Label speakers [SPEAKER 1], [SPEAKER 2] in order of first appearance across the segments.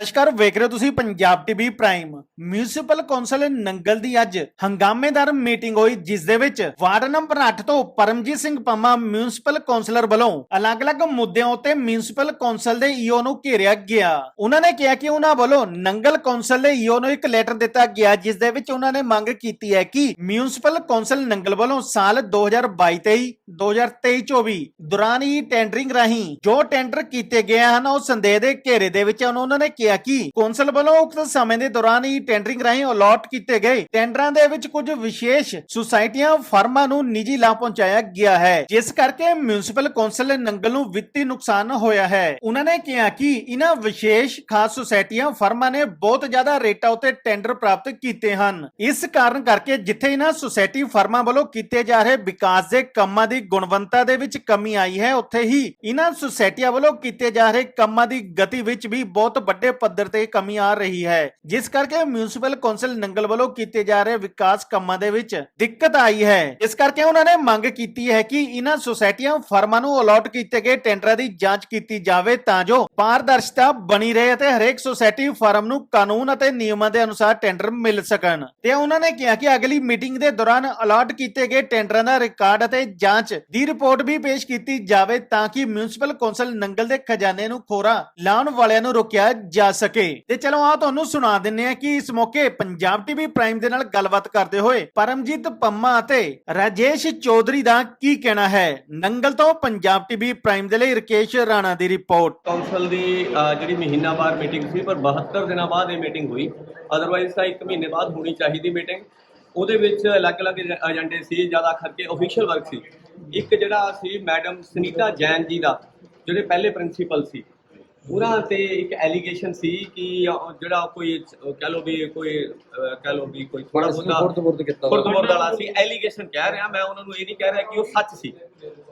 [SPEAKER 1] ਨਮਸਕਾਰ, ਵੇਖ ਰਹੇ ਹੋ ਤੁਸੀਂ Punjab TV prime. Municipal council Nangal ਦੀ ਅੱਜ ਹੰਗਾਮੇਦਾਰ ਮੀਟਿੰਗ ਹੋਈ, ਜਿਸ ਦੇ ਵਿੱਚ ਵਾਰਡ ਨੰਬਰ 8 ਤੋਂ ਪਰਮਜੀਤ ਸਿੰਘ ਪੰਮਾ ਮਿਊਨਿਸਪਲ ਕੌਂਸਲਰ ਵੱਲੋਂ ਅਲੱਗ-ਅਲੱਗ ਮੁੱਦਿਆਂ ਉੱਤੇ ਮਿਊਨਿਸਪਲ ਕੌਂਸਲ ਦੇ ਈਓ ਨੂੰ ਘੇਰਿਆ ਗਿਆ। ਉਹਨਾਂ ਨੇ ਕਿਹਾ ਕਿ ਉਹਨਾਂ ਵੱਲੋਂ ਨੰਗਲ ਕੌਂਸਲ ਦੇ ਈਓ ਨੂੰ ਇੱਕ ਲੈਟਰ ਦਿੱਤਾ ਗਿਆ, ਜਿਸ ਦੇ ਵਿੱਚ ਉਹਨਾਂ ਨੇ ਮੰਗ ਕੀਤੀ ਹੈ ਕਿ ਮਿਊਨਿਸਪਲ ਕੌਂਸਲ ਨੰਗਲ ਵੱਲੋਂ ਸਾਲ 2022-23 2023-24 ਦੌਰਾਨ ਹੀ ਟੈਂਡਰਿੰਗ ਰਾਹੀਂ ਜੋ ਟੈਂਡਰ ਕੀਤੇ ਗਏ ਹਨ, ਉਹ ਸੰਦੇਹ ਦੇ ਘੇਰੇ ਦੇ ਵਿੱਚ ਉਹਨਾਂ ਨੇ ਕਿਹਾ ਕਿ ਕੌਂਸਲ ਵੱਲੋਂ ਉਕਤ ਸਮੇਂ ਦੇ ਦੌਰਾਨ ਹੀ ਟੈਂਡਰਿੰਗ ਰਾਹੀਂ ਅਲਾਟ ਕੀਤੇ ਗਏ ਟੈਂਡਰਾਂ ਦੇ ਵਿੱਚ ਕੁਝ ਵਿਸ਼ੇਸ਼ ਸੁਸਾਇਟੀਆਂ, ਫਰਮਾਂ ਨੂੰ ਨਿੱਜੀ ਲਾਭ ਪਹੁੰਚਾਇਆ ਗਿਆ ਹੈ, ਜਿਸ ਕਰਕੇ ਮਿਊਨਿਸਪਲ ਕੌਂਸਲ ਨੰਗਲ ਨੂੰ ਵਿੱਤੀ ਨੁਕਸਾਨ ਹੋਇਆ ਹੈ। ਉਹਨਾਂ ਨੇ ਕਿਹਾ ਕਿ ਇਹਨਾਂ ਵਿਸ਼ੇਸ਼ ਖਾਸ ਸੁਸਾਇਟੀਆਂ, ਫਰਮਾਂ ਨੇ ਬਹੁਤ ਜ਼ਿਆਦਾ ਰੇਟਾਂ ਉੱਤੇ ਟੈਂਡਰ ਪ੍ਰਾਪਤ ਕੀਤੇ ਹਨ। ਇਸ ਕਾਰਨ ਕਰਕੇ ਜਿੱਥੇ ਇਹਨਾਂ ਸੁਸਾਇਟੀ ਫਰਮਾਂ ਵੱਲੋਂ ਕੀਤੇ ਜਾ ਰਹੇ ਵਿਕਾਸ ਦੇ ਕੰਮਾਂ ਦੀ ਗੁਣਵੱਤਾ ਦੇ ਵਿੱਚ ਕਮੀ ਆਈ ਹੈ, ਉੱਥੇ ਹੀ ਇਹਨਾਂ ਸੁਸਾਇਟੀਆਂ ਵੱਲੋਂ ਕੀਤੇ ਜਾ ਰਹੇ ਕੰਮਾਂ ਦੀ ਗਤੀ ਵਿੱਚ ਵੀ ਬਹੁਤ ਵੱਡੇ ਪੱਧਰ ਤੇ ਕਮੀ ਆ ਰਹੀ ਹੈ, ਜਿਸ ਕਰਕੇ ਮਿਊਨਿਸਪਲ ਕੌਂਸਲ ਨੰਗਲ ਵੱਲੋਂ ਕੀਤੇ ਜਾ ਰਹੇ ਵਿਕਾਸ ਕੰਮਾਂ ਦੇ ਵਿੱਚ ਦਿੱਕਤ ਆਈ ਹੈ। ਇਸ ਕਰਕੇ ਉਹਨਾਂ ਨੇ ਮੰਗ ਕੀਤੀ ਹੈ ਕਿ ਇਹਨਾਂ ਸੁਸਾਇਟੀਆਂ ਫਰਮਾਂ ਨੂੰ ਅਲਾਟ ਕੀਤੇ ਗਏ ਟੈਂਡਰਾਂ ਦੀ ਜਾਂਚ ਕੀਤੀ ਜਾਵੇ ਤਾਂ ਜੋ ਪਾਰਦਰਸ਼ਤਾ ਬਣੀ ਰਹੇ ਅਤੇ ਹਰੇਕ ਸੁਸਾਇਟੀ ਫਰਮ ਨੂੰ ਕਾਨੂੰਨ ਅਤੇ ਨਿਯਮਾਂ ਦੇ ਅਨੁਸਾਰ ਟੈਂਡਰ ਮਿਲ ਸਕਣ। ਤੇ ਉਹਨਾਂ ਨੇ ਕਿਹਾ ਕਿ ਅਗਲੀ ਮੀਟਿੰਗ ਦੇ ਦੌਰਾਨ ਅਲਾਟ ਕੀਤੇ ਗਏ ਟੈਂਡਰਾਂ ਦਾ ਰਿਕਾਰਡ ਅਤੇ ਜਾਂਚ ਦੀ ਰਿਪੋਰਟ ਵੀ ਪੇਸ਼ ਕੀਤੀ ਜਾਵੇ ਤਾਂ ਕਿ ਮਿਊਨਿਸਪਲ ਕੌਂਸਲ ਨੰਗਲ ਦੇ ਖਜ਼ਾਨੇ ਨੂੰ ਖੋਰਾ ਲਾਉਣ ਵਾਲਿਆਂ ਨੂੰ ਰੋਕਿਆ ਜਾ ਸਕੇ। ਤੇ ਚਲੋ ਆ ਤੁਹਾਨੂੰ ਸੁਣਾ ਦਿੰਨੇ ਆ ਕਿ ਇਸ ਮੌਕੇ ਪੰਜਾਬ ਟੀਵੀ ਪ੍ਰਾਈਮ ਦੇ ਨਾਲ ਗੱਲਬਾਤ ਕਰਦੇ ਹੋਏ ਪਰਮਜੀਤ ਪੰਮਾ ਅਤੇ ਰਾਜੇਸ਼ ਚੌਧਰੀ ਦਾ ਕੀ ਕਹਿਣਾ ਹੈ? ਨੰਗਲ ਤੋਂ ਪੰਜਾਬ ਟੀਵੀ ਪ੍ਰਾਈਮ ਦੇ ਲਈ ਰਕੇਸ਼ ਰਾਣਾ ਦੀ ਰਿਪੋਰਟ।
[SPEAKER 2] ਕਾਉਂਸਲ ਦੀ ਜਿਹੜੀ ਮਹੀਨਾਵਾਰ ਮੀਟਿੰਗ ਸੀ, ਪਰ 72 ਦਿਨਾਂ ਬਾਅਦ ਇਹ ਮੀਟਿੰਗ ਹੋਈ। ਅਦਰਵਾਈਜ਼ ਤਾਂ 1 ਮਹੀਨੇ ਬਾਅਦ ਹੋਣੀ ਚਾਹੀਦੀ ਮੀਟਿੰਗ ਉਹਦੇ ਵਿੱਚ ਅਲੱਗ-ਅਲੱਗ ਏਜੰਡੇ ਸੀ, ਜ਼ਿਆਦਾ ਕਰਕੇ ਅਫੀਸ਼ੀਅਲ ਵਰਕ ਸੀ। ਇੱਕ ਜਿਹੜਾ ਸੀ ਮੈਡਮ ਸੁਨੀਤਾ ਜੈਨ ਜੀ ਦਾ, ਜਿਹੜੇ ਪਹਿਲੇ ਪ੍ਰਿੰਸੀਪਲ ਸੀ ਉਹਨਾਂ ਤੇ ਇੱਕ ਐਲੀਗੇਸ਼ਨ ਸੀ ਕਿ ਜਿਹੜਾ ਕੋਈ ਕਹਿ ਲਓ ਵੀ ਕੋਈ ਕਹਿ ਲਓ ਵੀ ਕੋਈ ਥੋੜਾ ਬਹੁਤਾ
[SPEAKER 3] ਖੁਰਦ-ਬੁਰਦ ਕੀਤਾ।
[SPEAKER 2] ਖੁਰਦ-ਬੁਰਦ ਵਾਲਾ ਸੀ ਐਲੀਗੇਸ਼ਨ ਕਹਿ ਰਿਹਾ ਮੈਂ ਉਹਨਾਂ ਨੂੰ ਇਹ ਨਹੀਂ ਕਹਿ ਰਿਹਾ ਕਿ ਉਹ ਸੱਚ ਸੀ।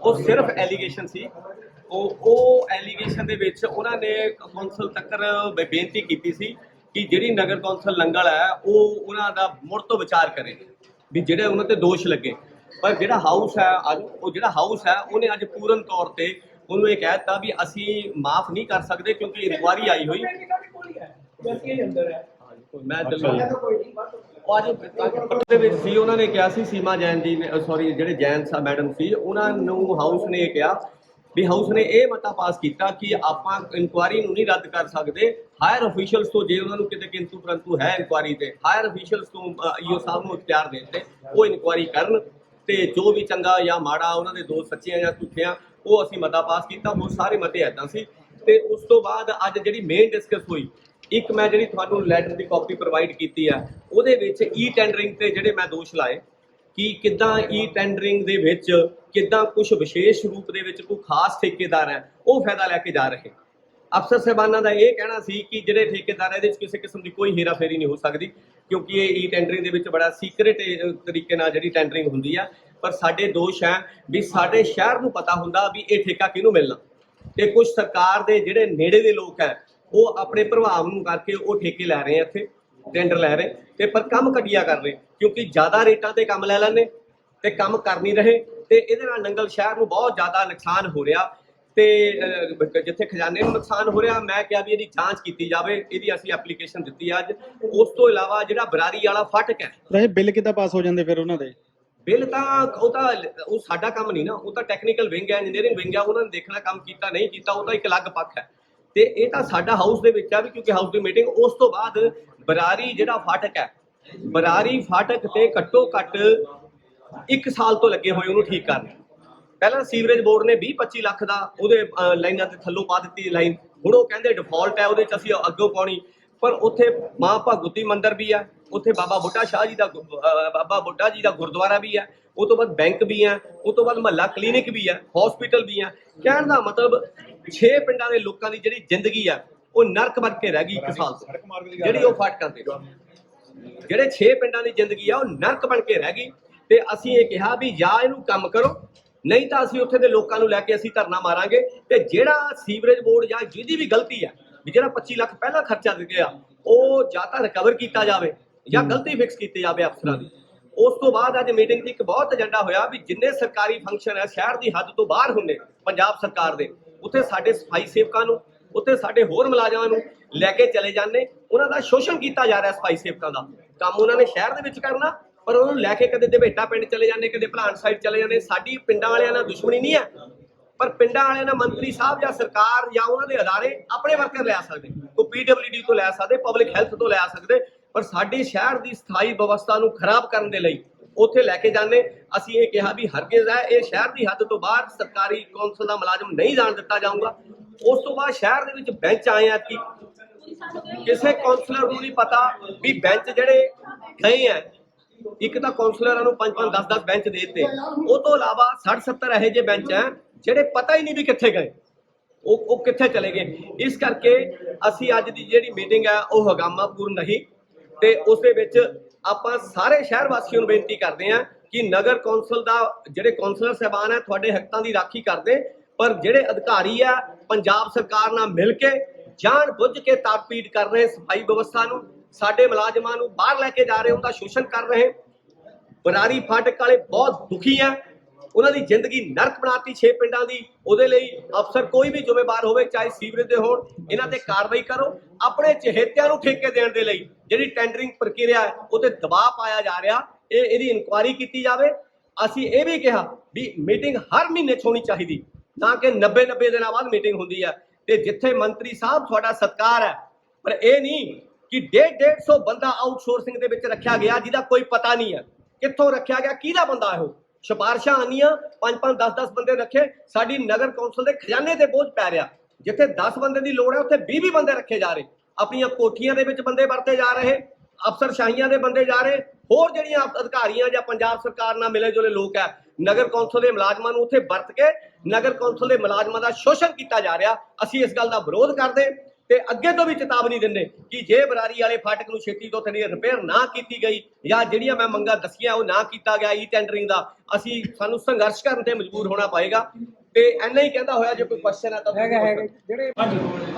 [SPEAKER 2] ਉਹ ਸਿਰਫ ਐਲੀਗੇਸ਼ਨ ਸੀ। ਉਹ ਉਹ ਐਲੀਗੇਸ਼ਨ ਦੇ ਵਿੱਚ ਉਹਨਾਂ ਨੇ ਕੌਂਸਲ ਤੱਕ ਬੇਨਤੀ ਕੀਤੀ ਸੀ ਕਿ ਜਿਹੜੀ ਨਗਰ ਕੌਂਸਲ ਲੰਗਲ ਹੈ ਉਹ ਉਹਨਾਂ ਦਾ ਮੁੜ ਤੋਂ ਵਿਚਾਰ ਕਰੇ ਵੀ ਜਿਹੜੇ ਉਹਨਾਂ ਤੇ ਦੋਸ਼ ਲੱਗੇ। ਪਰ ਜਿਹੜਾ ਹਾਊਸ ਹੈ ਅੱਜ ਉਹ ਜਿਹੜਾ ਹਾਊਸ ਹੈ ਉਹਨੇ ਅੱਜ ਪੂਰਨ ਤੌਰ ਤੇ ਉਹਨੂੰ ਇਹ ਕਹਿ ਦਿੱਤਾ ਵੀ ਅਸੀਂ ਮਾਫ ਨਹੀਂ ਕਰ ਸਕਦੇ ਕਿਉਂਕਿ ਇਨਕੁਆਰੀ ਆਈ ਹੋਈ। ਮੈਂ ਚੱਲੋ ਉਹ ਅੱਜ ਪੱਤਰ ਦੇ ਵਿੱਚ ਸੀ ਉਹਨਾਂ ਨੇ ਕਿਹਾ ਸੀ ਸੀਮਾ ਜੈਨ ਜੀ ਨੇ ਸੌਰੀ ਜਿਹੜੇ ਜੈਨ ਸਾ ਮੈਡਮ ਸੀ ਉਹਨਾਂ ਨੂੰ ਹਾਊਸ ਨੇ ਇਹ ਕਿਹਾ ਵੀ ਹਾਊਸ ਨੇ ਇਹ ਮਤਾ ਪਾਸ ਕੀਤਾ ਕਿ ਆਪਾਂ ਇਨਕੁਆਰੀ ਨੂੰ ਨਹੀਂ ਰੱਦ ਕਰ ਸਕਦੇ। ਹਾਇਰ ਅਫੀਸ਼ੀਅਲਸ ਤੋਂ ਜੇ ਉਹਨਾਂ ਨੂੰ ਕਿਤੇ ਕਿੰਤੂ ਪਰੰਤੂ ਹੈ ਇਨਕੁਆਰੀ ਤੇ ਹਾਇਰ ਅਫੀਸ਼ੀਅਲਸ ਤੋਂ ਈਓ ਸਾਹਿਬ ਨੂੰ ਇਖਤਿਆਰ ਦੇ ਦਿੱਤੇ ਉਹ ਇਨਕੁਆਰੀ ਕਰਨ ਤੇ ਜੋ ਵੀ ਚੰਗਾ ਜਾਂ ਮਾੜਾ ਉਹਨਾਂ ਦੇ ਦੋ ਸੱਚੇ ਜਾਂ ਝੂਠੇ ਆ ਉਹ ਅਸੀਂ ਮਤਾ ਪਾਸ ਕੀਤਾ ਉਹ ਸਾਰੇ ਮਤੇ ਐਦਾਂ ਸੀ। ਤੇ ਉਸ ਤੋਂ ਬਾਅਦ ਅੱਜ ਜਿਹੜੀ ਮੇਨ ਡਿਸਕਸ ਹੋਈ, ਇੱਕ ਮੈਂ ਜਿਹੜੀ ਤੁਹਾਨੂੰ ਲੈਟਰ ਦੀ ਕਾਪੀ ਪ੍ਰੋਵਾਈਡ ਕੀਤੀ ਆ, ਉਹਦੇ ਵਿੱਚ ਈ ਟੈਂਡਰਿੰਗ ਤੇ ਜਿਹੜੇ ਮੈਂ ਦੋਸ਼ ਲਾਏ ਕਿ ਕਿੱਦਾਂ ਈ ਟੈਂਡਰਿੰਗ ਦੇ ਵਿੱਚ ਕਿੱਦਾਂ ਕੁਝ ਵਿਸ਼ੇਸ਼ ਰੂਪ ਦੇ ਵਿੱਚ ਕੋਈ ਖਾਸ ਠੇਕੇਦਾਰ ਹੈ, ਉਹ ਫਾਇਦਾ ਲੈ ਕੇ ਜਾ ਰਹੇ। ਅਫਸਰ ਸਾਹਿਬਾਨਾਂ ਦਾ ਇਹ ਕਹਿਣਾ ਸੀ ਕਿ ਜਿਹੜੇ ਠੇਕੇਦਾਰ ਇਹਦੇ ਵਿੱਚ ਕਿਸੇ ਕਿਸਮ ਦੀ ਕੋਈ ਹੇਰਾਫੇਰੀ ਨਹੀਂ ਹੋ ਸਕਦੀ, ਕਿਉਂਕਿ ਇਹ ਈ ਟੈਂਡਰਿੰਗ ਦੇ ਵਿੱਚ ਬੜਾ ਸੀਕ੍ਰੀਟ ਤਰੀਕੇ ਨਾਲ ਜਿਹੜੀ ਟੈਂਡਰਿੰਗ ਹੁੰਦੀ ਆ। ਪਰ ਸਾਡੇ ਦੋਸ਼ ਹੈ ਵੀ ਸਾਡੇ ਸ਼ਹਿਰ ਨੂੰ ਪਤਾ ਹੁੰਦਾ ਵੀ ਇਹ ਠੇਕਾ ਕਿਹਨੂੰ ਮਿਲਣਾ। ਤੇ ਕੁਝ ਸਰਕਾਰ ਦੇ ਜਿਹੜੇ ਨੇੜੇ ਦੇ ਲੋਕ ਹੈ, ਉਹ ਆਪਣੇ ਪ੍ਰਭਾਵ ਨੂੰ ਕਰਕੇ ਉਹ ਠੇਕੇ ਲੈ ਰਹੇ ਆ ਇੱਥੇ ਟੈਂਡਰ ਲੈ ਰਹੇ। ਤੇ ਪਰ ਕੰਮ ਘਟੀਆ ਕਰ ਰਹੇ, ਕਿਉਂਕਿ ਜ਼ਿਆਦਾ ਰੇਟਾਂ ਤੇ ਕੰਮ ਲੈ ਲੈਂਦੇ ਤੇ ਕੰਮ ਕਰ ਨਹੀਂ ਰਹੇ। ਤੇ ਇਹਦੇ ਨਾਲ ਨੰਗਲ ਸ਼ਹਿਰ ਨੂੰ ਬਹੁਤ ਜ਼ਿਆਦਾ ਨੁਕਸਾਨ ਹੋ ਰਿਹਾ। ਤੇ ਜਿੱਥੇ ਖਜ਼ਾਨੇ ਨੂੰ ਨੁਕਸਾਨ ਹੋ ਰਿਹਾ ਮੈਂ ਕਿਹਾ ਵੀ ਇਹਦੀ ਜਾਂਚ ਕੀਤੀ ਜਾਵੇ ਇਹਦੀ ਅਸੀਂ ਐਪਲੀਕੇਸ਼ਨ ਦਿੱਤੀ ਅੱਜ। ਉਸ ਤੋਂ ਇਲਾਵਾ ਜਿਹੜਾ ਬਰਾਰੀ ਵਾਲਾ ਫਟਕ ਹੈ।
[SPEAKER 1] ਇਹ ਬਿੱਲ ਕਿੱਦਾਂ ਪਾਸ ਹੋ ਜਾਂਦੇ ਫਿਰ ਉਹਨਾਂ ਦੇ?
[SPEAKER 2] ਬਿੱਲ ਤਾਂ ਉਹ ਤਾਂ ਉਹ ਸਾਡਾ ਕੰਮ ਨਹੀਂ ਨਾ ਉਹ ਤਾਂ ਟੈਕਨੀਕਲ ਵਿੰਗ ਹੈ ਇੰਜੀਨੀਅਰਿੰਗ ਵਿੰਗ ਹੈ ਉਹਨਾਂ ਨੇ ਦੇਖਣਾ ਕੰਮ ਕੀਤਾ ਨਹੀਂ ਕੀਤਾ ਉਹ ਤਾਂ ਇੱਕ ਅਲੱਗ ਪੱਖ ਹੈ। ਤੇ ਇਹ ਤਾਂ ਸਾਡਾ ਹਾਊਸ ਦੇ ਵਿੱਚ ਆ ਵੀ ਕਿਉਂਕਿ ਹਾਊਸ ਦੀ ਮੀਟਿੰਗ ਉਸ ਤੋਂ ਬਾਅਦ ਬਰਾਰੀ ਜਿਹੜਾ ਫਾਟਕ ਹੈ ਬਰਾਰੀ ਫਾਟਕ ਤੇ ਘੱਟੋ ਘੱਟ ਇੱਕ ਸਾਲ ਤੋਂ ਲੱਗੇ ਹੋਏ ਉਹਨੂੰ ਠੀਕ ਕਰਨ। ਪਹਿਲਾਂ ਸੀਵਰੇਜ ਬੋਰਡ ਨੇ 20 25 ਲੱਖ ਦਾ ਉਹਦੇ ਲਾਈਨਾਂ ਤੇ ਥੱਲੋਂ ਪਾ ਦਿੱਤੀ ਲਾਈਨ। ਹੁਣ ਉਹ ਕਹਿੰਦੇ ਡਿਫਾਲਟ ਹੈ ਉਹਦੇ ਚ ਅਸੀਂ ਅੱਗੋਂ ਪਾਉਣੀ। ਪਰ ਉੱਥੇ ਮਾਂ ਭਗਵਤੀ ਮੰਦਿਰ ਵੀ ਆ ਉੱਥੇ ਬਾਬਾ ਬੁੱਢਾ ਸ਼ਾਹ ਜੀ ਦਾ ਗੁ- ਬਾਬਾ ਬੁੱਢਾ ਜੀ ਦਾ ਗੁਰਦੁਆਰਾ ਵੀ ਆ ਉਹ ਤੋਂ ਬਾਅਦ ਬੈਂਕ ਵੀ ਆ ਉਹ ਤੋਂ ਬਾਅਦ ਮਹੱਲਾ ਕਲੀਨਿਕ ਵੀ ਆ ਹਸਪੀਟਲ ਵੀ ਆ ਕਹਿਣ ਦਾ ਮਤਲਬ 6 ਪਿੰਡਾਂ ਦੇ ਲੋਕਾਂ ਦੀ ਜਿਹੜੀ ਜ਼ਿੰਦਗੀ ਆ ਉਹ ਨਰਕ ਬਣ ਕੇ ਰਹਿ ਗਈ ਇੱਕ ਸਾਲ ਤੋਂ। ਜਿਹੜੀ ਉਹ ਫਾਟਕਾਂ ਤੇ। ਜਿਹੜੇ 6 ਪਿੰਡਾਂ ਦੀ ਜ਼ਿੰਦਗੀ ਆ ਉਹ ਨਰਕ ਬਣ ਕੇ ਰਹਿ ਗਈ। ਤੇ ਅਸੀਂ ਇਹ ਕਿਹਾ ਵੀ ਜਾਂ ਇਹਨੂੰ ਕੰਮ ਕਰੋ ਨਹੀਂ ਤਾਂ ਅਸੀਂ ਉੱਥੇ ਦੇ ਲੋਕਾਂ ਨੂੰ ਲੈ ਕੇ ਅਸੀਂ ਧਰਨਾ ਮਾਰਾਂਗੇ ਤੇ ਜਿਹੜਾ ਸੀਵਰੇਜ ਬੋਰਡ ਜਾਂ ਜਿਹਦੀ ਵੀ ਗਲਤੀ ਹੈ ਵੀ ਜਿਹੜਾ 25 ਲੱਖ ਪਹਿਲਾਂ ਖਰਚਾ ਦੇ ਗਿਆ ਉਹ ਜਾਂ ਤਾਂ ਰਿਕਵਰ ਕੀਤਾ ਜਾਵੇ ਜਾਂ ਗਲਤੀ ਫਿਕਸ ਕੀਤੀ ਜਾਵੇ ਅਫਸਰਾਂ ਦੀ। ਉਸ ਤੋਂ ਬਾਅਦ ਅੱਜ ਮੀਟਿੰਗ 'ਚ ਇੱਕ ਬਹੁਤ ਏਜੰਡਾ ਹੋਇਆ ਵੀ ਜਿੰਨੇ ਸਰਕਾਰੀ ਫੰਕਸ਼ਨ ਹੈ ਸ਼ਹਿਰ ਦੀ ਹੱਦ ਤੋਂ ਬਾਹਰ ਹੁੰਦੇ ਪੰਜਾਬ ਸਰਕਾਰ ਦੇ ਉੱਥੇ ਸਾਡੇ ਸਫ਼ਾਈ ਸੇਵਕਾਂ ਨੂੰ ਉੱਥੇ ਸਾਡੇ ਹੋਰ ਮੁਲਾਜ਼ਮਾਂ ਨੂੰ ਲੈ ਕੇ ਚਲੇ ਜਾਂਦੇ। ਉਹਨਾਂ ਦਾ ਸ਼ੋਸ਼ਣ ਕੀਤਾ ਜਾ ਰਿਹਾ ਸਫ਼ਾਈ ਸੇਵਕਾਂ ਦਾ। ਕੰਮ ਉਹਨਾਂ ਨੇ ਸ਼ਹਿਰ ਦੇ ਵਿੱਚ ਕਰਨਾ ਪਰ ਉਹਨੂੰ ਲੈ ਕੇ ਕਦੇ ਦਵੇਟਾ ਪਿੰਡ ਚਲੇ ਜਾਂਦੇ, ਕਦੇ ਭਲਾਨ ਸਾਈਡ ਚਲੇ ਜਾਂਦੇ। ਸਾਡੀ ਪਿੰਡਾਂ ਵਾਲਿਆਂ ਨਾਲ ਦੁਸ਼ਮਣੀ ਨਹੀਂ ਹੈ। ਪਰ ਪਿੰਡਾਂ ਵਾਲਿਆਂ ਨਾਲ ਮੰਤਰੀ ਸਾਹਿਬ ਜਾਂ ਸਰਕਾਰ ਜਾਂ ਉਹਨਾਂ ਦੇ ਅਦਾਰੇ ਆਪਣੇ ਵਰਕਰ ਲੈ ਸਕਦੇ। ਕੋਈ ਪੀਡਬਲਯੂਡੀ ਤੋਂ ਲੈ ਸਕਦੇ ਪਬਲਿਕ ਹੈਲਥ ਤੋਂ ਲੈ ਸਕਦੇ। ਪਰ ਸਾਡੇ ਸ਼ਹਿਰ ਦੀ ਸਥਾਈ ਵਿਵਸਥਾ ਨੂੰ ਖਰਾਬ ਕਰਨ ਦੇ ਲਈ ਉੱਥੇ ਲੈ ਕੇ ਜਾਂਦੇ। ਅਸੀਂ ਇਹ ਕਿਹਾ ਵੀ ਹਰਗਿਜ਼ ਹੈ, ਇਹ ਸ਼ਹਿਰ ਦੀ ਹੱਦ ਤੋਂ ਬਾਹਰ ਸਰਕਾਰੀ ਕੌਂਸਲ ਦਾ ਮੁਲਾਜ਼ਮ ਨਹੀਂ ਜਾਣ ਦਿੱਤਾ ਜਾਊਗਾ। ਉਸ ਤੋਂ ਬਾਅਦ ਸ਼ਹਿਰ ਦੇ ਵਿੱਚ ਬੈਂਚ ਆਏ ਆ ਕਿ ਕਿਸੇ ਕਾਉਂਸਲਰ ਨੂੰ ਨਹੀਂ ਪਤਾ ਵੀ ਬੈਂਚ ਜਿਹੜੇ ਗਏ ਆ ਇੱਕ ਤਾਂ ਕਾਉਂਸਲਰਾਂ ਨੂੰ 5 5 10 10 ਬੈਂਚ ਦੇ ਦਿੱਤੇ। ਉਹ ਤੋਂ ਇਲਾਵਾ 60 70 ਇਹੋ ਜਿਹੇ ਬੈਂਚ ਆ ਜਿਹੜੇ ਪਤਾ ਹੀ ਨਹੀਂ ਵੀ ਕਿੱਥੇ ਗਏ। ਉਹ ਉਹ ਕਿੱਥੇ ਚਲੇ ਗਏ। ਇਸ ਕਰਕੇ ਅਸੀਂ ਅੱਜ ਦੀ ਜਿਹੜੀ ਮੀਟਿੰਗ ਹੈ, ਉਹ ਹਗਾਮਾਪੂਰਨ ਨਹੀਂ। ਤੇ ਉਸ ਦੇ ਵਿੱਚ ਆਪਾਂ ਸਾਰੇ ਸ਼ਹਿਰ ਵਾਸੀਆਂ ਨੂੰ ਬੇਨਤੀ ਕਰਦੇ ਹਾਂ ਕਿ ਨਗਰ ਕੌਂਸਲ ਦਾ ਜਿਹੜੇ ਕੌਂਸਲਰ ਸਹਿਬਾਨ ਹੈ, ਤੁਹਾਡੇ ਹੱਕਾਂ ਦੀ ਰਾਖੀ ਕਰਦੇ। ਪਰ ਜਿਹੜੇ ਅਧਿਕਾਰੀ ਆ, ਪੰਜਾਬ ਸਰਕਾਰ ਨਾਲ ਮਿਲ ਕੇ ਜਾਣ ਬੁੱਝ ਕੇ ਤਾਕਪੀੜ ਕਰ ਰਹੇ ਸਫ਼ਾਈ ਵਿਵਸਥਾ ਨੂੰ ਸਾਡੇ ਮੁਲਾਜ਼ਮਾਂ ਨੂੰ ਬਾਹਰ ਲੈ ਕੇ ਜਾ ਰਹੇ ਉਹਦਾ ਸ਼ੋਸ਼ਣ ਕਰ ਰਹੇ ਬਰਾਰੀ ਫਾਟਕ ਵਾਲੇ ਬਹੁਤ ਦੁਖੀ ਆ। ਉਹਨਾਂ ਦੀ ਜ਼ਿੰਦਗੀ ਨਰਕ ਬਣਾਤੀ 6 ਪਿੰਡਾਂ ਦੀ। ਉਹਦੇ ਲਈ ਅਫਸਰ ਕੋਈ ਵੀ ਜ਼ਿੰਮੇਵਾਰ ਹੋਵੇ, ਚਾਹੇ ਸੀਵਰੇਜ ਦੇ ਹੋਣ, ਇਹਨਾਂ ਤੇ ਕਾਰਵਾਈ ਕਰੋ। ਆਪਣੇ ਚਹੇਤਿਆਂ ਨੂੰ ਠੇਕੇ ਦੇਣ ਦੇ ਲਈ ਜਿਹੜੀ ਟੈਂਡਰਿੰਗ ਪ੍ਰਕਿਰਿਆ ਹੈ, ਉਹ ਤੇ ਦਬਾਅ ਪਾਇਆ ਜਾ ਰਿਹਾ। ਇਹ, ਇਹਦੀ ਇਨਕੁਆਇਰੀ ਕੀਤੀ ਜਾਵੇ। ਅਸੀਂ ਇਹ ਵੀ ਕਿਹਾ ਵੀ ਮੀਟਿੰਗ ਹਰ ਮਹੀਨੇ 'ਚ ਹੋਣੀ ਚਾਹੀਦੀ। ਤਾਂ ਕਿ 90 90 ਦਿਨਾਂ ਬਾਅਦ ਮੀਟਿੰਗ ਹੁੰਦੀ ਹੈ। ਤੇ ਜਿੱਥੇ ਮੰਤਰੀ ਸਾਹਿਬ ਤੁਹਾਡਾ ਸਤਕਾਰ ਹੈ, ਪਰ ਇਹ ਨਹੀਂ ਕਿ 1.5 150 ਬੰਦਾ ਆਊਟਸੋਰਸਿੰਗ ਦੇ ਵਿੱਚ ਰੱਖਿਆ ਗਿਆ, ਜਿਹਦਾ ਕੋਈ ਪਤਾ ਨਹੀਂ ਹੈ। ਕਿੱਥੋਂ ਰੱਖਿਆ ਗਿਆ, ਕਿਹਦਾ ਬੰਦਾ ਹੈ ਸਿਫਾਰਸ਼ਾਂ ਆਨੀਆਂ 5-5 10-10 ਬੰਦੇ ਰੱਖੇ। ਸਾਡੀ ਨਗਰ ਕੌਂਸਲ ਦੇ ਖਜ਼ਾਨੇ ਤੇ ਬੋਝ ਪੈ ਰਿਹਾ। ਜਿੱਥੇ 10 ਬੰਦੇ ਦੀ ਲੋੜ ਹੈ, ਉੱਥੇ 20-20 ਬੰਦੇ ਰੱਖੇ ਜਾ ਰਹੇ। ਆਪਣੀਆਂ ਕੋਠੀਆਂ ਦੇ ਵਿੱਚ ਬੰਦੇ ਵਰਤੇ ਜਾ ਰਹੇ ਅਫਸਰ ਸ਼ਾਹੀਆਂ ਦੇ ਬੰਦੇ ਜਾ ਰਹੇ। ਹੋਰ ਜਿਹੜੀਆਂ ਅਧਿਕਾਰੀਆਂ ਜਾਂ ਪੰਜਾਬ ਸਰਕਾਰ ਨਾਲ ਮਿਲੇ ਜੁਲੇ ਲੋਕ ਹੈ, ਨਗਰ ਕੌਂਸਲ ਦੇ ਮੁਲਾਜ਼ਮਾਂ ਨੂੰ ਉੱਥੇ ਵਰਤ ਕੇ ਨਗਰ ਕੌਂਸਲ ਦੇ ਮੁਲਾਜ਼ਮਾਂ ਦਾ ਸ਼ੋਸ਼ਣ ਕੀਤਾ ਜਾ ਰਿਹਾ। ਅਸੀਂ ਇਸ ਗੱਲ ਦਾ ਵਿਰੋਧ ਕਰਦੇ। ਤੇ ਅੱਗੇ ਤੋਂ ਵੀ ਚੇਤਾਵਨੀ ਦਿੰਦੇ ਕਿ ਜੇ ਬਰਾਰੀ ਵਾਲੇ ਫਾਟਕ ਨੂੰ ਛੇਤੀ ਤੋਂ ਥੜੀ ਰਿਪੇਅਰ ਨਾ ਕੀਤੀ ਗਈ ਜਾਂ ਜਿਹੜੀਆਂ ਮੈਂ ਮੰਗਾਂ ਦੱਸੀਆਂ ਉਹ ਨਾ ਕੀਤਾ ਗਿਆ ਈ ਟੈਂਡਰਿੰਗ ਦਾ ਅਸੀਂ ਸਾਨੂੰ ਸੰਘਰਸ਼ ਕਰਨ ਤੇ ਮਜਬੂਰ ਹੋਣਾ ਪਏਗਾ। ਤੇ ਐਨਾ ਹੀ ਕਹਿੰਦਾ ਹੋਇਆ ਜੇ ਕੋਈ ਕੁਐਸਚਨ ਹੈ ਤਾਂ
[SPEAKER 3] ਹੈਗਾ ਹੈਗਾ। ਜਿਹੜੇ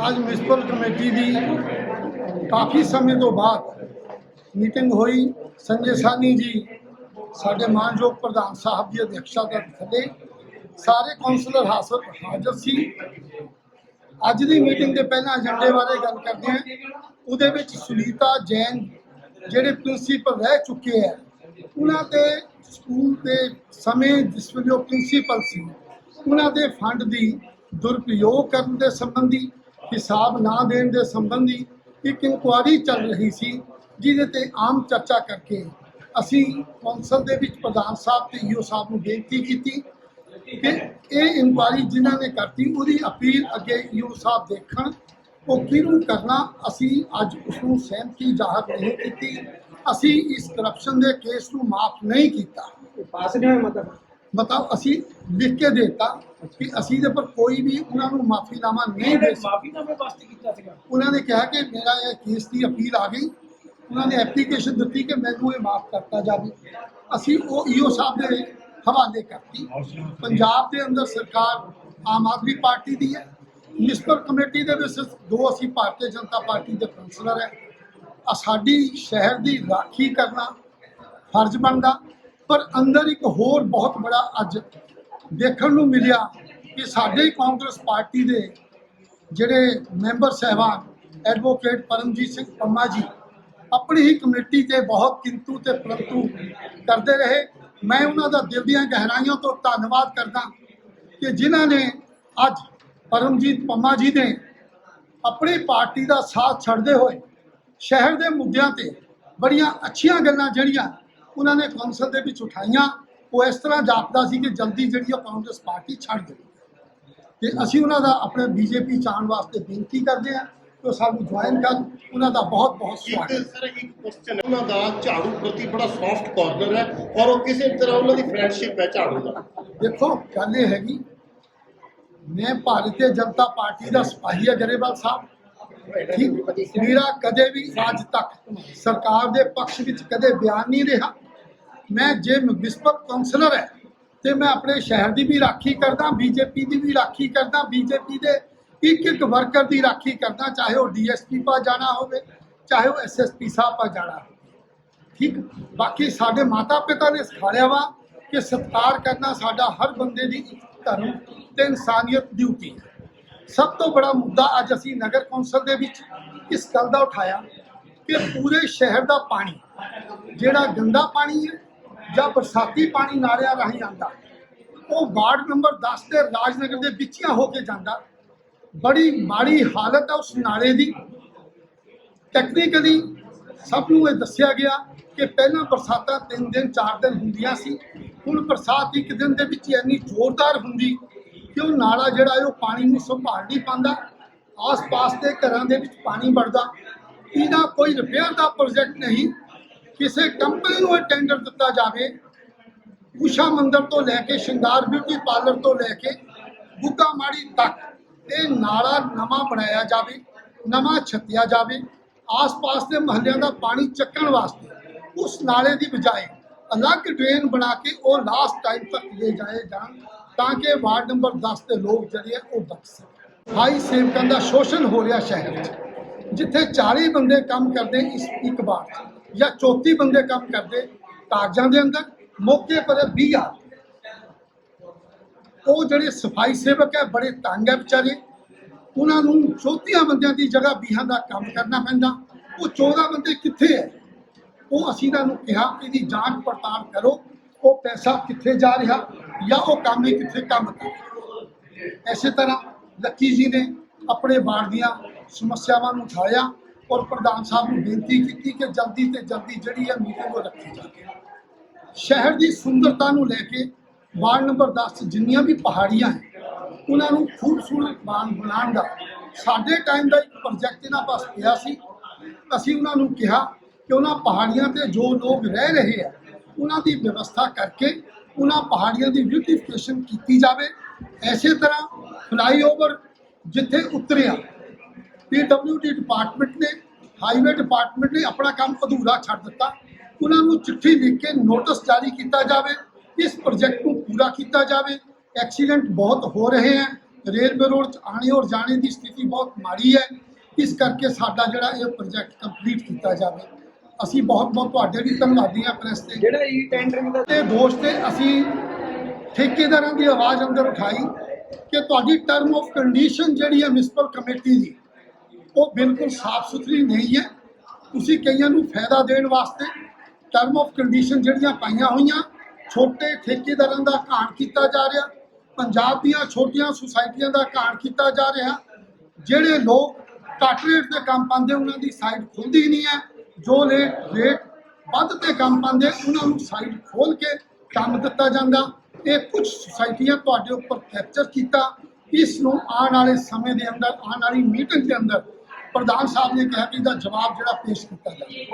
[SPEAKER 4] ਅੱਜ ਮਿਊਨਿਸਪਲ ਕਮੇਟੀ ਦੀ ਕਾਫੀ ਸਮੇਂ ਤੋਂ ਬਾਅਦ ਮੀਟਿੰਗ ਹੋਈ। ਸੰਜੇ ਸਾਨੀ ਜੀ ਸਾਡੇ ਮਾਨਯੋਗ ਪ੍ਰਧਾਨ ਸਾਹਿਬ ਦੀ ਅਧਿਕਸ਼ਤਾ ਦੇ ਥੱਲੇ ਸਾਰੇ ਕਾਉਂਸਲਰ ਹਾਜ਼ਰ ਸੀ। ਅੱਜ ਦੀ ਮੀਟਿੰਗ ਦੇ ਪਹਿਲਾਂ ਏਜੰਡੇ ਬਾਰੇ ਗੱਲ ਕਰਦੇ ਹਾਂ। ਉਹਦੇ ਵਿੱਚ ਸੁਨੀਤਾ ਜੈਨ ਜਿਹੜੇ ਪ੍ਰਿੰਸੀਪਲ ਰਹਿ ਚੁੱਕੇ ਆ, ਉਹਨਾਂ ਦੇ ਸਕੂਲ ਦੇ ਸਮੇਂ ਜਿਸ ਵੇਲੇ ਉਹ ਪ੍ਰਿੰਸੀਪਲ ਸੀ, ਉਹਨਾਂ ਦੇ ਫੰਡ ਦੀ ਦੁਰਪਯੋਗ ਕਰਨ ਦੇ ਸੰਬੰਧੀ, ਹਿਸਾਬ ਨਾ ਦੇਣ ਦੇ ਸੰਬੰਧੀ ਇੱਕ ਇਨਕੁਆਰੀ ਚੱਲ ਰਹੀ ਸੀ, ਜਿਹਦੇ ਤੇ ਆਮ ਚਰਚਾ ਕਰਕੇ ਅਸੀਂ ਕੌਂਸਲ ਦੇ ਵਿੱਚ ਪ੍ਰਧਾਨ ਸਾਹਿਬ ਤੇ ਈਓ ਸਾਹਿਬ ਨੂੰ ਬੇਨਤੀ ਕੀਤੀ ਕਿ ਇਹ ਇਨਕੁਆਰੀ ਜਿਨ੍ਹਾਂ ਨੇ ਕਰਤੀ ਉਹਦੀ ਅਪੀਲ ਅੱਗੇ ਈਓ ਸਾਹਿਬ ਦੇਖਣ ਉਹ ਕਿਹਨੂੰ ਕਰਨਾ ਅਸੀਂ ਅੱਜ ਉਸ ਨੂੰ ਸਹਿਮਤੀ ਜ਼ਾਹਰ ਨਹੀਂ ਕੀਤੀ। ਅਸੀਂ ਇਸ ਕਰਪਸ਼ਨ ਦੇ ਕੇਸ ਨੂੰ ਮਾਫ ਨਹੀਂ ਕੀਤਾ।
[SPEAKER 3] ਪਾਸ ਨਹੀਂ ਹੋਇਆ ਮਤਲਬ?
[SPEAKER 4] ਅਸੀਂ ਲਿਖ ਕੇ ਦੇਤਾ ਕਿ ਅਸੀਂ ਦੇ ਪਰ ਕੋਈ ਵੀ ਉਹਨਾਂ ਨੂੰ ਮਾਫੀਨਾਮਾ ਨਹੀਂ ਦੇ
[SPEAKER 3] ਮਾਫੀਨਾਮੇ ਵਾਸਤੇ ਕੀਤਾ ਸੀਗਾ।
[SPEAKER 4] ਉਹਨਾਂ ਨੇ ਕਿਹਾ ਕਿ ਮੇਰਾ ਇਹ ਕੇਸ ਦੀ ਅਪੀਲ ਆ ਗਈ। ਉਹਨਾਂ ਨੇ ਐਪਲੀਕੇਸ਼ਨ ਦਿੱਤੀ ਕਿ ਮੈਨੂੰ ਇਹ ਮਾਫ ਕਰਤਾ ਜਾਵੇ। ਅਸੀਂ ਉਹ ਈਓ ਸਾਹਿਬ ਦੇ ਹਵਾਲੇ ਕਰਤੀ। ਪੰਜਾਬ ਦੇ ਅੰਦਰ ਸਰਕਾਰ ਆਮ ਆਦਮੀ ਪਾਰਟੀ ਦੀ ਹੈ। ਮਿਊਨਿਸਪਲ ਕਮੇਟੀ ਦੇ ਵਿੱਚ ਦੋ ਅਸੀਂ ਭਾਰਤੀ ਜਨਤਾ ਪਾਰਟੀ ਦੇ ਕਾਉਂਸਲਰ ਹੈ। ਆ ਸਾਡੀ ਸ਼ਹਿਰ ਦੀ ਰਾਖੀ ਕਰਨਾ ਫਰਜ਼ ਬਣਦਾ। ਪਰ ਅੰਦਰ ਇੱਕ ਹੋਰ ਬਹੁਤ ਬੜਾ ਅੱਜ ਦੇਖਣ ਨੂੰ ਮਿਲਿਆ ਕਿ ਸਾਡੇ ਕਾਂਗਰਸ ਪਾਰਟੀ ਦੇ ਜਿਹੜੇ ਮੈਂਬਰ ਸਹਿਬਾਨ ਐਡਵੋਕੇਟ ਪਰਮਜੀਤ ਸਿੰਘ ਪੰਮਾ ਜੀ ਆਪਣੀ ਹੀ ਕਮੇਟੀ ਤੇ ਬਹੁਤ ਕਿੰਤੂ ਤੇ ਪਰੰਤੂ ਕਰਦੇ ਰਹੇ। ਮੈਂ ਉਹਨਾਂ ਦਾ ਦਿਲ ਦੀਆਂ ਗਹਿਰਾਈਆਂ ਤੋਂ ਧੰਨਵਾਦ ਕਰਦਾ ਕਿ ਜਿਨ੍ਹਾਂ ਨੇ ਅੱਜ ਪਰਮਜੀਤ ਪੰਮਾ ਜੀ ਨੇ ਆਪਣੀ ਪਾਰਟੀ ਦਾ ਸਾਥ ਛੱਡਦੇ ਹੋਏ ਸ਼ਹਿਰ ਦੇ ਮੁੱਦਿਆਂ ਤੇ ਬੜੀਆਂ ਅੱਛੀਆਂ ਗੱਲਾਂ ਜਿਹੜੀਆਂ ਉਹਨਾਂ ਨੇ ਕੌਂਸਲ ਦੇ ਵਿੱਚ ਉਠਾਈਆਂ, ਉਹ ਇਸ ਤਰ੍ਹਾਂ ਜਾਪਦਾ ਸੀ ਕਿ ਜਲਦੀ ਜਿਹੜੀ ਉਹ ਕਾਂਗਰਸ ਪਾਰਟੀ ਛੱਡ ਦੇ ਤੇ ਅਸੀਂ ਉਹਨਾਂ ਦਾ ਆਪਣੇ ਬੀਜੇਪੀ ਚਾਣ ਵਾਸਤੇ ਬੇਨਤੀ ਕਰਦੇ ਹਾਂ ਉਹ ਸਾਨੂੰ ਜੁਆਇਨ ਕਰਨ ਉਹਨਾਂ ਦਾ ਬਹੁਤ ਬਹੁਤ ਸਵਾਗਤ
[SPEAKER 5] ਇੱਕ ਸਰ ਇੱਕ ਕੁਐਸਚਨ ਹੈ ਉਹਨਾਂ ਦਾ ਝਾੜੂ ਪ੍ਰਤੀ ਬੜਾ ਸੌਫਟ ਕਾਰਨਰ ਹੈ ਔਰ ਉਹ ਕਿਸੇ ਤਰ੍ਹਾਂ ਉਹਨਾਂ ਦੀ ਫਰੈਂਡਸ਼ਿਪ ਹੈ ਝਾੜੂ ਦਾ।
[SPEAKER 4] ਦੇਖੋ ਗੱਲ ਇਹ ਹੈਗੀ ਮੈਂ ਭਾਰਤੀ ਜਨਤਾ ਪਾਰਟੀ ਦਾ ਸਿਪਾਹੀ ਹਾਂ ਗਰੇਵਾਲ ਸਾਹਿਬ। ਠੀਕ? ਮੇਰਾ ਕਦੇ ਵੀ ਅੱਜ ਤੱਕ ਸਰਕਾਰ ਦੇ ਪੱਖ ਵਿੱਚ ਕਦੇ ਬਿਆਨ ਨਹੀਂ ਰਿਹਾ। ਮੈਂ ਜੇ ਵਿਸਪਰ ਕਾਉਂਸਲਰ ਹੈ ਤੇ ਮੈਂ ਆਪਣੇ ਸ਼ਹਿਰ ਦੀ ਵੀ ਰਾਖੀ ਕਰਦਾ ਬੀਜੇਪੀ ਦੀ ਵੀ ਰਾਖੀ ਕਰਦਾ ਬੀਜੇਪੀ ਦੇ ਇੱਕ ਇੱਕ ਵਰਕਰ ਦੀ ਰਾਖੀ ਕਰਨਾ, ਚਾਹੇ ਉਹ ਡੀਐਸਪੀ ਪਾ ਜਾਣਾ ਹੋਵੇ, ਚਾਹੇ ਉਹ ਐਸਐਸਪੀ ਸਾਹਿਬ ਪਾ ਜਾਣਾ ਹੋਵੇ। ਠੀਕ? ਬਾਕੀ ਸਾਡੇ ਮਾਤਾ ਪਿਤਾ ਨੇ ਸਿਖਾਇਆ ਵਾ ਕਿ ਸਤਿਕਾਰ ਕਰਨਾ ਸਾਡਾ ਹਰ ਬੰਦੇ ਦੀ ਇੱਕ ਧਰਮ ਤੇ ਇਨਸਾਨੀਅਤ ਡਿਊਟੀ ਹੈ। ਸਭ ਤੋਂ ਬੜਾ ਮੁੱਦਾ ਅੱਜ ਅਸੀਂ ਨਗਰ ਕੌਂਸਲ ਦੇ ਵਿੱਚ ਇਸ ਗੱਲ ਦਾ ਉਠਾਇਆ ਕਿ ਪੂਰੇ ਸ਼ਹਿਰ ਦਾ ਪਾਣੀ, ਜਿਹੜਾ ਗੰਦਾ ਪਾਣੀ ਹੈ ਜਾਂ ਬਰਸਾਤੀ ਪਾਣੀ ਨਾਲਿਆਂ ਰਾਹੀਂ ਆਉਂਦਾ, ਉਹ ਵਾਰਡ ਨੰਬਰ 10 ਦੇ ਰਾਜਨਗਰ ਦੇ ਵਿੱਚੀਆਂ ਹੋ ਕੇ ਜਾਂਦਾ ਬੜੀ ਮਾੜੀ ਹਾਲਤ ਹੈ ਉਸ ਨਾਲੇ ਦੀ। ਟੈਕਨੀਕਲੀ ਸਭ ਨੂੰ ਇਹ ਦੱਸਿਆ ਗਿਆ ਕਿ ਪਹਿਲਾਂ ਬਰਸਾਤਾਂ 3 ਦਿਨ 4 ਦਿਨ ਹੁੰਦੀਆਂ ਸੀ। ਹੁਣ ਬਰਸਾਤ ਇੱਕ ਦਿਨ ਦੇ ਵਿੱਚ ਇੰਨੀ ਜ਼ੋਰਦਾਰ ਹੁੰਦੀ ਕਿ ਉਹ ਨਾਲਾ ਜਿਹੜਾ ਹੈ ਉਹ ਪਾਣੀ ਨੂੰ ਸੰਭਾਲ ਨਹੀਂ ਪਾਉਂਦਾ। ਆਸ-ਪਾਸ ਦੇ ਘਰਾਂ ਦੇ ਵਿੱਚ ਪਾਣੀ ਵੜਦਾ। ਇਹਦਾ ਕੋਈ ਰਿਪੇਅਰ ਦਾ ਪ੍ਰੋਜੈਕਟ ਨਹੀਂ। ਕਿਸੇ ਕੰਪਨੀ ਨੂੰ ਇਹ ਟੈਂਡਰ ਦਿੱਤਾ ਜਾਵੇ। ਉਸ਼ਾ ਮੰਦਰ ਤੋਂ ਲੈ ਕੇ ਸ਼ਿੰਗਾਰ ਬਿਊਟੀ ਪਾਰਲਰ ਤੋਂ ਲੈ ਕੇ ਗੁੱਗਾ ਮਾੜੀ ਤੱਕ ਇਹ ਨਾਲਾ ਨਵਾਂ ਬਣਾਇਆ ਜਾਵੇ, ਨਵਾਂ ਛੱਤਿਆ ਜਾਵੇ, ਆਸ-ਪਾਸ ਦੇ ਮਹੱਲਿਆਂ ਦਾ ਪਾਣੀ ਚੱਕਣ ਵਾਸਤੇ ਉਸ ਨਾਲੇ ਦੀ ਬਜਾਏ ਅਲੱਗ ਡਰੇਨ ਬਣਾ ਕੇ ਉਹ ਲਾਸਟ ਟਾਈਮ ਤੱਕ ਲੈ ਜਾਏ ਜਾਣ, ਤਾਂ ਕਿ ਵਾਰਡ ਨੰਬਰ 10 ਦੇ ਲੋਕ ਜਿਹੜੇ ਆ ਉਹ ਬਚ ਸਕਣ। ਹਾਈ ਸੇਵਕਾਂ ਦਾ ਸ਼ੋਸ਼ਣ ਹੋ ਰਿਹਾ ਸ਼ਹਿਰ 'ਚ ਜਿੱਥੇ 40 ਬੰਦੇ ਕੰਮ ਕਰਦੇ ਇਸ ਇੱਕ ਵਾਰ, ਜਾਂ 34 ਬੰਦੇ ਕੰਮ ਕਰਦੇ ਕਾਗਜ਼ਾਂ ਦੇ ਅੰਦਰ, ਮੌਕੇ ਪਰ 20 ਆ ਉਹ ਜਿਹੜੇ ਸਫ਼ਾਈ ਸੇਵਕ ਹੈ, ਬੜੇ ਤੰਗ ਹੈ ਵਿਚਾਰੇ। ਉਹਨਾਂ ਨੂੰ 34 ਬੰਦਿਆਂ ਦੀ ਜਗ੍ਹਾ 20 ਦਾ ਕੰਮ ਕਰਨਾ ਪੈਂਦਾ। ਉਹ 14 ਬੰਦੇ ਕਿੱਥੇ ਹੈ? ਉਹ ਅਸੀਂ ਇਹਨਾਂ ਨੂੰ ਕਿਹਾ, ਇਹਦੀ ਜਾਂਚ ਪੜਤਾਲ ਕਰੋ, ਉਹ ਪੈਸਾ ਕਿੱਥੇ ਜਾ ਰਿਹਾ ਜਾਂ ਉਹ ਕੰਮ ਹੀ ਕਿੱਥੇ ਕੰਮ ਕਰ ਰਿਹਾ। ਐਸੇ ਤਰ੍ਹਾਂ ਲੱਕੀ ਜੀ ਨੇ ਆਪਣੇ ਵਾਰਡ ਦੀਆਂ ਸਮੱਸਿਆਵਾਂ ਨੂੰ ਉਠਾਇਆ ਔਰ ਪ੍ਰਧਾਨ ਸਾਹਿਬ ਨੂੰ ਬੇਨਤੀ ਕੀਤੀ ਕਿ ਜਲਦੀ ਤੇ ਜਲਦੀ ਜਿਹੜੀ ਹੈ ਮੀਟਿੰਗ ਉਹ ਰੱਖੀ ਜਾਵੇ। ਸ਼ਹਿਰ ਦੀ ਸੁੰਦਰਤਾ ਨੂੰ ਲੈ ਕੇ ਵਾਰਡ ਨੰਬਰ 10 'ਚ ਜਿੰਨੀਆਂ ਵੀ ਪਹਾੜੀਆਂ ਹੈ, ਉਹਨਾਂ ਨੂੰ ਖੂਬਸੂਰਤ ਬਾਨ ਬਣਾਉਣ ਦਾ ਸਾਡੇ ਟਾਈਮ ਦਾ ਇੱਕ ਪ੍ਰੋਜੈਕਟ ਇਹਨਾਂ ਪਾਸ ਪਿਆ ਸੀ। ਅਸੀਂ ਉਹਨਾਂ ਨੂੰ ਕਿਹਾ ਕਿ ਉਹਨਾਂ ਪਹਾੜੀਆਂ ਤੇ ਜੋ ਲੋਕ ਰਹਿ ਰਹੇ ਆ, ਉਹਨਾਂ ਦੀ ਵਿਵਸਥਾ ਕਰਕੇ ਉਹਨਾਂ ਪਹਾੜੀਆਂ ਦੀ ਬਿਊਟੀਫਿਕੇਸ਼ਨ ਕੀਤੀ ਜਾਵੇ। ਐਸੇ ਤਰ੍ਹਾਂ ਫਲਾਈਓਵਰ ਜਿੱਥੇ ਉਤਰਿਆ ਪੀਡਬਲਿਊਡੀ ਡਿਪਾਰਟਮੈਂਟ ਨੇ ਹਾਈਵੇ ਡਿਪਾਰਟਮੈਂਟ ਨੇ ਆਪਣਾ ਕੰਮ ਅਧੂਰਾ ਛੱਡ ਦਿੱਤਾ। ਉਹਨਾਂ ਨੂੰ ਚਿੱਠੀ ਲਿਖ ਕੇ ਨੋਟਿਸ ਜਾਰੀ ਕੀਤਾ ਜਾਵੇ। ਇਸ ਪ੍ਰੋਜੈਕਟ ਨੂੰ ਪੂਰਾ ਕੀਤਾ ਜਾਵੇ। ਐਕਸੀਡੈਂਟ ਬਹੁਤ ਹੋ ਰਹੇ ਹੈ। ਰੇਲਵੇ ਰੋਡ 'ਚ ਆਣੇ ਔਰ ਜਾਣੇ ਦੀ ਸਥਿਤੀ ਬਹੁਤ ਮਾੜੀ ਹੈ। ਇਸ ਕਰਕੇ ਸਾਡਾ ਜਿਹੜਾ ਇਹ ਪ੍ਰੋਜੈਕਟ ਕੰਪਲੀਟ ਕੀਤਾ ਜਾਵੇ। ਅਸੀਂ ਬਹੁਤ ਬਹੁਤ ਤੁਹਾਡੇ ਵੀ ਧੰਨਵਾਦੀ ਹਾਂ ਪ੍ਰੈਸ ਤੇ।
[SPEAKER 3] ਜਿਹੜਾ ਈ ਟੈਂਡਰਿੰਗ ਦਾ
[SPEAKER 4] ਤੇ ਦੋਸ਼ ਤੇ ਅਸੀਂ ਠੇਕੇਦਾਰਾਂ ਦੀ ਆਵਾਜ਼ ਅੰਦਰ ਉਠਾਈ ਕਿ ਤੁਹਾਡੀ ਟਰਮ ਆਫ ਕੰਡੀਸ਼ਨ ਜਿਹੜੀ ਹੈ ਮਿਊਨਿਸਪਲ ਕਮੇਟੀ ਦੀ ਉਹ ਬਿਲਕੁਲ ਸਾਫ਼ ਸੁਥਰੀ ਨਹੀਂ ਹੈ। ਤੁਸੀਂ ਕਈਆਂ ਨੂੰ ਫਾਇਦਾ ਦੇਣ ਵਾਸਤੇ ਟਰਮ ਆਫ ਕੰਡੀਸ਼ਨ ਜਿਹੜੀਆਂ ਪਾਈਆਂ ਹੋਈਆਂ ਛੋਟੇ ਠੇਕੇਦਾਰਾਂ ਦਾ ਘਾਣ ਕੀਤਾ ਜਾ ਰਿਹਾ, ਪੰਜਾਬ ਦੀਆਂ ਛੋਟੀਆਂ ਸੁਸਾਇਟੀਆਂ ਦਾ ਘਾਣ ਕੀਤਾ ਜਾ ਰਿਹਾ, ਜਿਹੜੇ ਲੋਕ ਘੱਟ ਰੇਟ ਤੇ ਕੰਮ ਪਾਉਂਦੇ, ਉਹਨਾਂ ਦੀ ਸਾਈਟ ਖੁੱਲਦੀ ਨਹੀਂ ਹੈ, ਜੋ ਰੇਟ ਰੇਟ ਵੱਧ ਤੇ ਕੰਮ ਪਾਉਂਦੇ, ਉਹਨਾਂ ਨੂੰ ਸਾਈਟ ਖੋਲ ਕੇ ਕੰਮ ਦਿੱਤਾ ਜਾਂਦਾ। ਇਹ ਕੁਝ ਸੁਸਾਇਟੀਆਂ ਤੁਹਾਡੇ ਉੱਪਰ ਕੈਪਚਰ ਕੀਤਾ। ਇਸ ਨੂੰ ਆਉਣ ਵਾਲੇ ਸਮੇਂ ਦੇ ਅੰਦਰ, ਆਉਣ ਵਾਲੀ ਮੀਟਿੰਗ ਦੇ ਅੰਦਰ ਪ੍ਰਧਾਨ ਸਾਹਿਬ ਨੇ ਕਿਹਾ ਕਿ ਇਹਦਾ ਜਵਾਬ ਜਿਹੜਾ ਪੇਸ਼ ਕੀਤਾ ਜਾਵੇ।